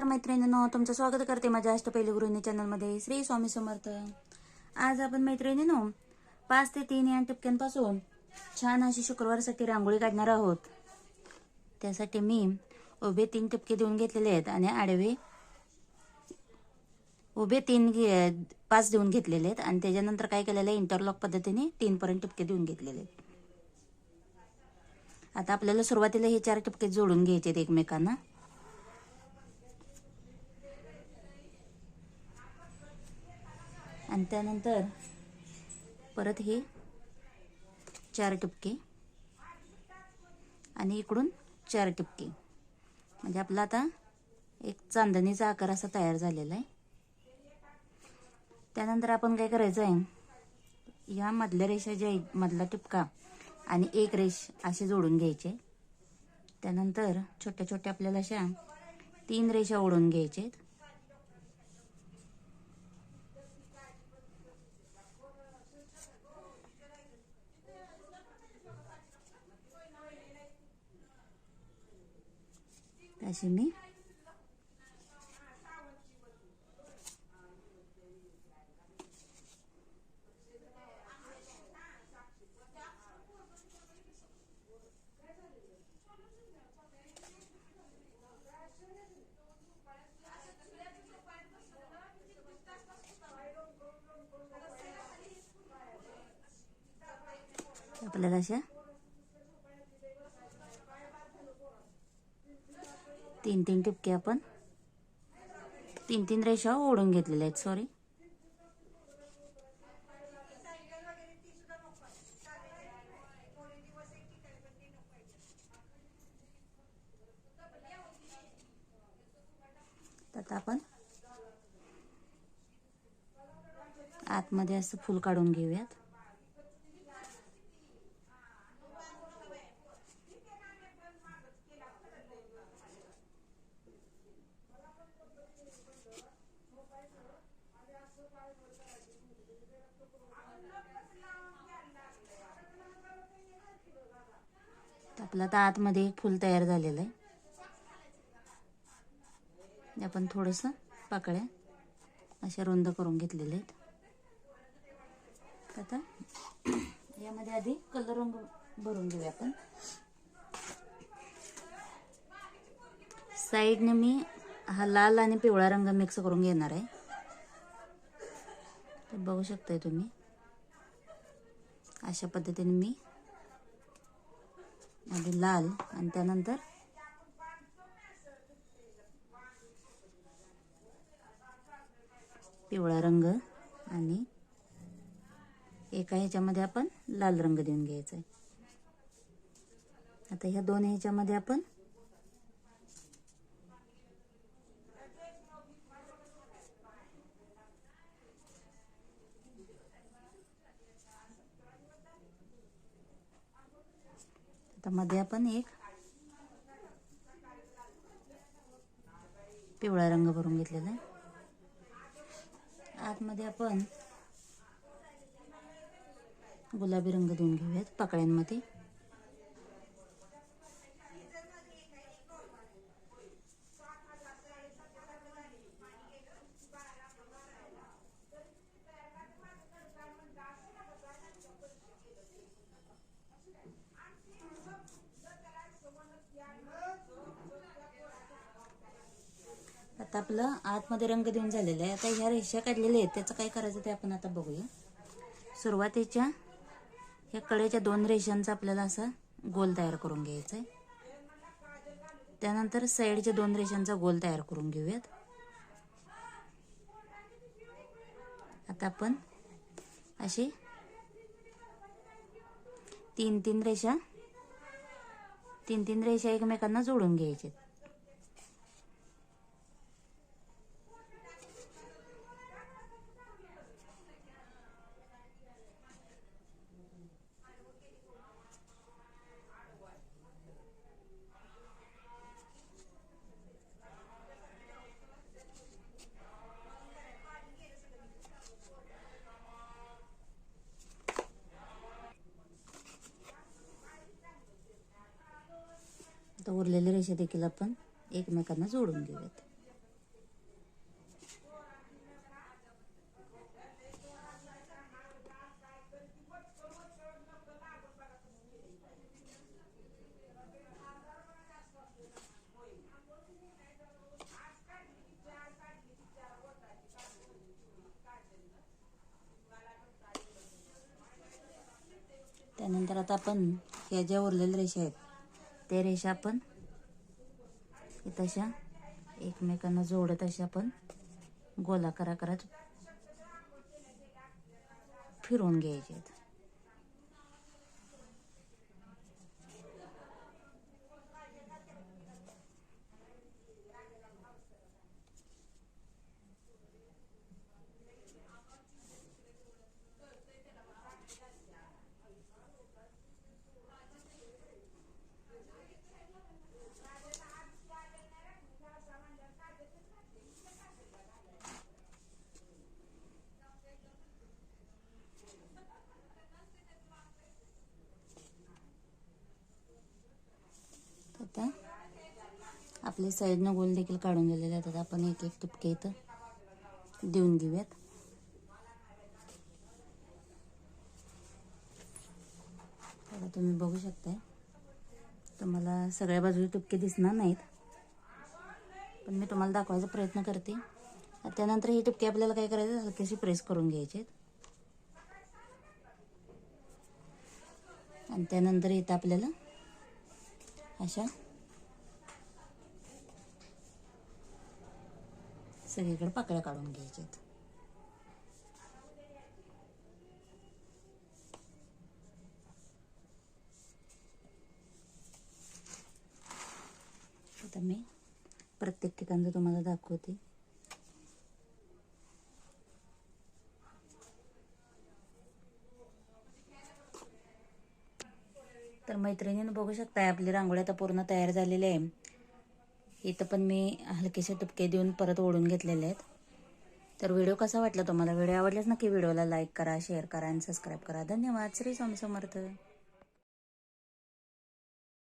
नमस्कार मैत्रिणींनो तुमचं स्वागत करते माझ्या अष्टपैली गुरुनी चॅनलमध्ये. श्री स्वामी समर्थ. आज आपण मैत्रिणींनो पाच ते तीन या टिपक्यांपासून छान अशी शुक्रवारसाठी रांगोळी काढणार आहोत. त्यासाठी मी उभे तीन टिपके देऊन घेतलेले आहेत आणि आडवे उभे तीन पाच देऊन घेतलेले आहेत आणि त्याच्यानंतर काय केलेलं आहे इंटरलॉक पद्धतीने तीनपर्यंत टिपके देऊन घेतलेले आहेत. आता आपल्याला सुरुवातीला हे चार टिपके जोडून घ्यायचे आहेत एकमेकांना. आणि त्यानंतर परत हे चार टिपके आणि इकडून चार टिपके. म्हणजे आपला आता एक चांदणीचा आकार असा तयार झालेला आहे. त्यानंतर आपण काय करायचं आहे? या मधल्या रेषा ज्या आहेत, मधला टिपका आणि एक रेष असे जोडून घ्यायचे. त्यानंतर छोट्या छोट्या आपल्याला अशा तीन रेषा ओढून घ्यायचे अशी मी आपल्याला अशा तीन तीन टिपके आपण. तीन तीन रेषा ओढून घेतलेल्या आहेत सॉरी आता आपण आतमध्ये असं फुल काढून घेऊयात. आपलं आता आतमध्ये एक फूल तयार झालेलं आहे. आपण थोडंसं पाकळ्या अशा रुंद करून घेतलेल्या आहेत. आता यामध्ये आधी कलर रंग भरून घेऊया आपण. साईडने मी हा लाल आणि पिवळा रंग मिक्स करून घेणार आहे. तर बघू शकताय तुम्ही. अशा पद्धतीने मी आधी लाल आणि त्यानंतर पिवळा रंग आणि एका ह्याच्यामध्ये आपण लाल रंग देऊन घ्यायचा आहे आता ह्या दोन ह्याच्यामध्ये आपण आता मध्ये आपण एक पिवळा रंग भरून घेतलेला आहे. आतमध्ये आपण गुलाबी रंग देऊन घेऊयात पाकळ्यांमध्ये. आता आपलं आतमध्ये रंग देऊन झालेलं आहे. आता ह्या रेषा काढलेल्या आहेत. त्याचं काय करायचं ते आपण आता बघूया. सुरुवातीच्या ह्या कडेच्या दोन रेषांचा आपल्याला असा गोल तयार करून घ्यायचा आहे. त्यानंतर साईडच्या दोन रेषांचा गोल तयार करून घेऊयात. आता आपण अशी तीन तीन रेषा तीन तीन रेषा एकमेकांना जोडून घ्यायचे आता उरलेल्या रेषा देखील आपण एकमेकांना जोडून घेऊयात. त्यानंतर आता आपण ह्या ज्या उरलेल्या रेषा आहेत त्या रेषा आपण तशा एकमेकांना जोडत अशा आपण गोलाकार आकारात फिरवून घ्यायचे आहेत आता आपले साईडनं गोल देखील काढून दिलेले आहेत. आता आपण एक एक टिपके इथं देऊन घेऊयात. आता तुम्ही बघू शकताय. तुम्हाला सगळ्या बाजूला टिपके दिसणार नाहीत. पण मी तुम्हाला दाखवायचा प्रयत्न करते. त्यानंतर ही टिपके आपल्याला काय करायचं हलकीशी प्रेस करून घ्यायचे आहेत. आणि त्यानंतर इथं आपल्याला अशा सगळीकडे पाकळ्या काढून घ्यायच्यात आता मी प्रत्येक ठिकाणचं तुम्हाला दाखवते. तर मैत्रिणीनं बघू शकताय आपली रांगोळी आता पूर्ण तयार झालेली आहे. इथं पण मी हलकेसे तुपके देऊन परत ओढून घेतलेले आहेत. तर व्हिडिओ कसा वाटला तुम्हाला? व्हिडिओ आवडल्यास नक्की व्हिडिओला लाईक करा शेअर करा आणि सबस्क्राईब करा. धन्यवाद. श्री स्वामी समर्थ.